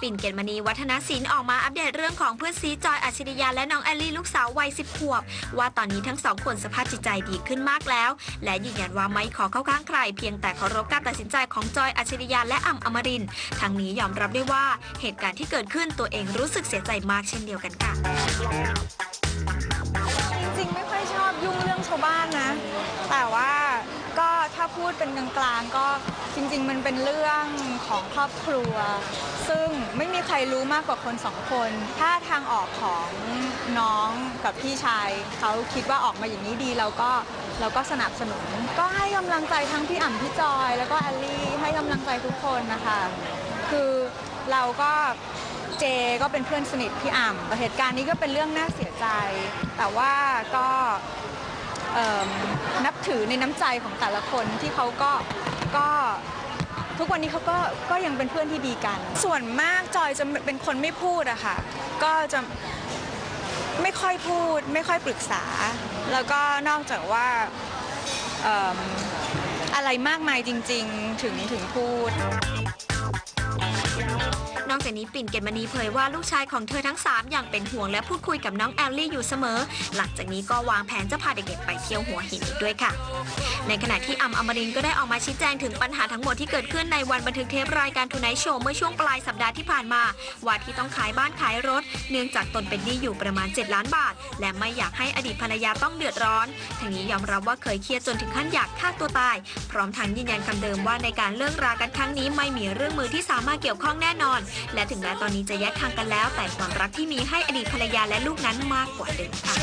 ปิ่นเกตมณีวัฒนศิลป์ออกมาอัปเดตเรื่องของเพื่อนซีจอยอัจฉริยะและน้องแอลลี่ลูกสาววัย10ขวบ ว่าตอนนี้ทั้งสองคนสภาพจิตใจดีขึ้นมากแล้ว และยืนยันว่าไม่ขอเข้าข้างใคร เพียงแต่เคารพการตัดสินใจของจอยอัจฉริยะและอ่ำอมรินทั้งนี้ยอมรับได้ว่าเหตุการณ์ที่เกิดขึ้นตัวเองรู้สึกเสียใจมากเช่นเดียวกันค่ะ จริงๆ ไม่ค่อยชอบยุ่งเรื่องชาวบ้านนะ แต่ว่าก็ถ้าพูดเป็นกลางๆก็จริง ๆ มันเป็นเรื่องของครอบครัว ซึ่ง รรู้มากกว่าคนสองคน ถ้าทางออกของน้องกับพี่ชายเขาคิดว่าออกมาอย่างนี้ดีเราก็เราก็สนับสนุน ก็ให้กำลังใจทั้งพี่อ่ำพี่จอย แล้วก็แอลลี่ให้กำลังใจทุกคนนะคะ คือเราก็เจก็เป็นเพื่อนสนิทพี่อ่ำเหตุการณ์นี้ก็เป็นเรื่องน่าเสียใจ แต่ว่าก็นับถือในน้ำใจของแต่ละคนที่เขาก็ก็ ทุกวันนี้เขาก็ก็ยังเป็นเพื่อนที่ดีกัน ส่วนมากจอยจะเป็นคนไม่พูดอะค่ะ ก็จะไม่ค่อยพูด ไม่ค่อยปรึกษา แล้วก็นอกจากว่าเอิ่มอะไรมากมายจริง ๆ ถึงถึงพูด จากนี้ปิ่นเกตมณีเผยว่าลูกชายของเธอทั้ง3ยังเป็นห่วงและพูดคุยกับน้องแอลลี่อยู่เสมอ หลังจากนี้ก็วางแผนจะพาเด็กๆไปเที่ยวหัวหินอีกด้วยค่ะ ในขณะที่อัมอมรินก็ได้ออกมาชี้แจงถึงปัญหาทั้งหมดที่เกิดขึ้นในวันบันทึกเทปรายการทูไนท์โชว์เมื่อช่วงปลายสัปดาห์ที่ผ่านมา ว่าที่ต้องขายบ้านขายรถ เนื่องจากตนเป็นหนี้อยู่ประมาณ 7 ล้านบาท และไม่อยากให้อดีตภรรยาต้องเดือดร้อนทางนี้ยอมรับว่าเคยเครียดจนถึงขั้นอยากฆ่าตัวตาย พร้อมทั้งยืนยันคำเดิมว่าในการเลิกรากันครั้งนี้ไม่มีเรื่องมือที่สามารถเกี่ยวข้องแน่นอนและถึงแม้ตอนนี้จะแยกทางกันแล้ว แต่ความรักที่มีให้อดีตภรรยาและลูกนั้นมากกว่าเดิมค่ะ